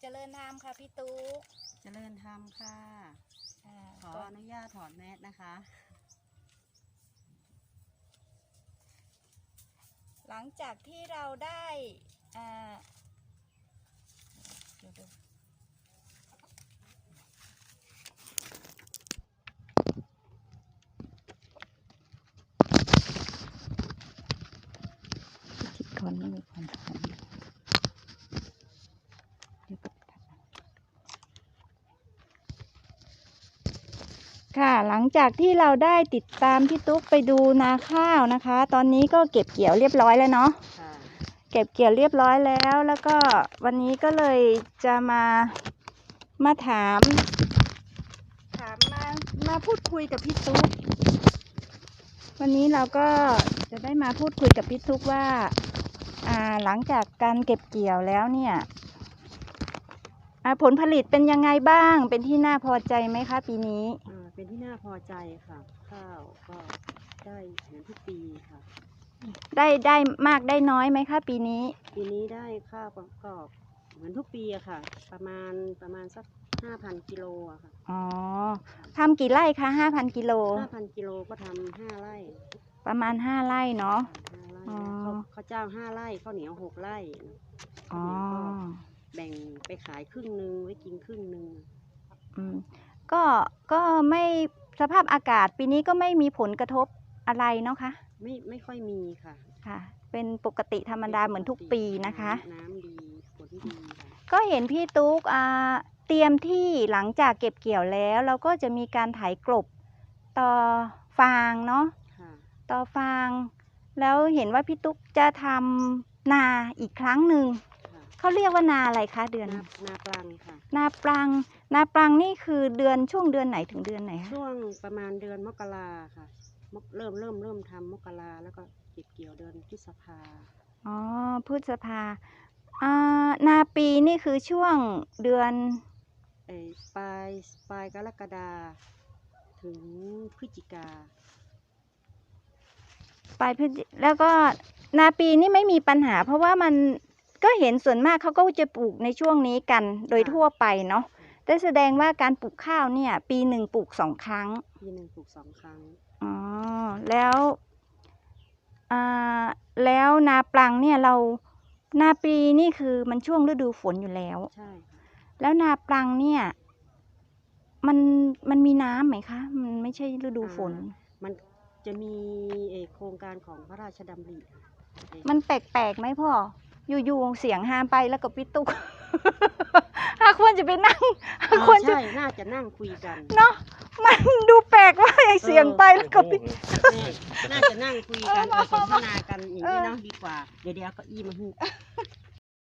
เจริญธรรมค่ะ พี่ตุ๊กเจริญธรรมค่ะ อ่าขอก่ออนนุญาตถอดแมสนะคะ หลังจากที่เราได้อ่าเดี๋ยวดู พิธีกรไม่มีความสำคัญค่ะหลังจากที่เราได้ติดตามพี่ตุ๊กไปดูนาข้าวนะคะ ตอนนี้ก็เก็บเกี่ยวเรียบร้อยแล้วเนาะค่ะเก็บเกี่ยวเรียบร้อยแล้ว แล้วก็วันนี้ก็เลยจะมามาถาม ถามมามาพูดคุยกับพี่ตุ๊กวันนี้เราก็จะได้มาพูดคุยกับพี่ตุ๊กว่าอ่า หลังจากการเก็บเกี่ยวแล้วเนี่ยอ่าผลผลิตเป็นยังไงบ้าง เป็นที่น่าพอใจไหมคะปีนี้อ่าเป็นที่น่าพอใจค่ะ ข้าวก็ได้เหมือนทุกปีค่ะ ได้ได้มากได้น้อยไหมคะปีนี้ ปีนี้ได้ข้าวประกอบเหมือนทุกปีอะค่ะ ประมาณประมาณสักห้าพันกิโลอะค่ะ อ๋อทำกี่ไร่คะห้าพันกิโลห้าพันกิโลก็ทำห้าไร่ ประมาณห้าไร่เนาะห้าไร่อ๋อ ข้าวข้าวเจ้าห้าไร่ข้าวเหนียวหกไร่อ๋อแบ่งไปขายครึ่งหนึ่งไว้กินครึ่งหนึ่งอืมก็ก็ไม่สภาพอากาศปีนี้ก็ไม่มีผลกระทบอะไรเนาะคะไม่ไม่ค่อยมีค่ะค่ะ เป็นปกติธรรมดาเหมือนทุกปีนะคะ น้ำดีฝนดีค่ะก็เห็นพี่ตุ๊กอ่าเตรียมที่หลังจากเก็บเกี่ยวแล้ว เราก็จะมีการไถกลบต่อฟางเนาะค่ะต่อฟาง แล้วเห็นว่าพี่ตุ๊กจะทำนาอีกครั้งหนึ่งค่ะเขาเรียกว่านาอะไรคะเดือน นานาปลังค่ะ นาปรัง นาปรังนี่คือเดือนช่วงเดือนไหนถึงเดือนไหนคะช่วงประมาณเดือนมกราค่ะมกเริ่มเริ่มเริ่มทำมกราแล้วก็เก็บเกี่ยวเดือนพฤษภาอ๋อพฤษภาอ่านาปีนี่คือช่วงเดือนเอ่อปลายปลายกรกฎาถึงพฤศจิกา ปลายพฤศจิแล้วก็นาปีนี่ไม่มีปัญหา เพราะว่ามันก็เห็นส่วนมากเขาก็จะปลูกในช่วงนี้กันโดยค่ะทั่วไปเนาะแต่แสดงว่าการปลูกข้าวเนี่ย ปีหนึ่งปลูกสองครั้ง ปีหนึ่งปลูกสองครั้ง อ๋อ แล้วอ่าแล้วนาปลังเนี่ยเรานาปีนี่คือมันช่วงฤดูฝนอยู่แล้ว ใช่ค่ะแล้วนาปลังเนี่ย มันมันมีน้ำไหมคะ มันไม่ใช่ฤดูฝน มัน จะมีเอ่อโครงการของพระราชดำริเอ่อมันแปลกๆไหมพ่อ อยู่ๆเสียงฮามไปแล้วก็ปิตุกถ้าควรจะไปนั่งอ๋อควรจะ ใช่น่าจะนั่งคุยกัน เนาะมันดูแปลกว่ากไอเสียงไปแล้วก็ปิแม่น่าจะนั่งคุยกันเออ สนทนากันอย่างนี้เนาะดีกว่า เดี๋ยวเดี๋ยวเอาเก็อี้มาให้